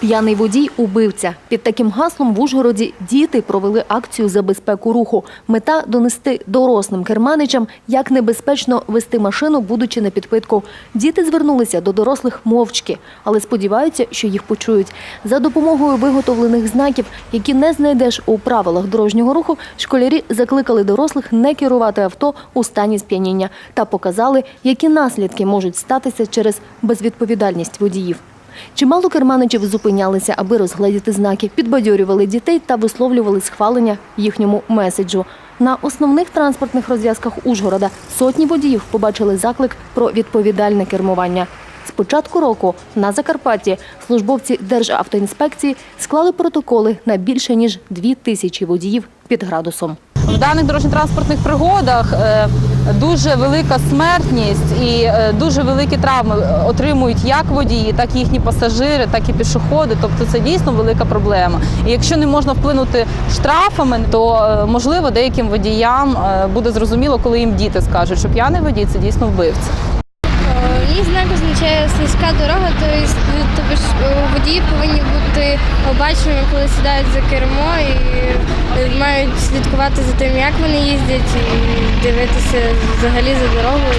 П'яний водій убивця. Під таким гаслом в Ужгороді діти провели акцію за безпеку руху. Мета донести дорослим керманичам, як небезпечно вести машину, будучи на підпитку. Діти звернулися до дорослих мовчки, але сподіваються, що їх почують. За допомогою виготовлених знаків, які не знайдеш у правилах дорожнього руху, школярі закликали дорослих не керувати авто у стані сп'яніння та показали, які наслідки можуть статися через безвідповідальність водіїв. Чимало керманичів зупинялися, аби розгледіти знаки, підбадьорювали дітей та висловлювали схвалення їхньому меседжу. На основних транспортних розв'язках Ужгорода сотні водіїв побачили заклик про відповідальне кермування. З початку року на Закарпатті службовці Державтоінспекції склали протоколи на більше ніж дві тисячі водіїв під градусом. В даних дорожньо-транспортних пригодах е, дуже велика смертність і е, дуже великі травми отримують як водії, так і їхні пасажири, так і пішоходи. Тобто це дійсно велика проблема. І якщо не можна вплинути штрафами, то е, можливо деяким водіям е, буде зрозуміло, коли їм діти скажуть, що п'яний водій це дійсно вбивця. Мій знак означає слизька дорога, тобто тобто ж, е, водії повинні обаченими, коли сідають за кермо і мають слідкувати за тим, як вони їздять, і дивитися взагалі за дорогою.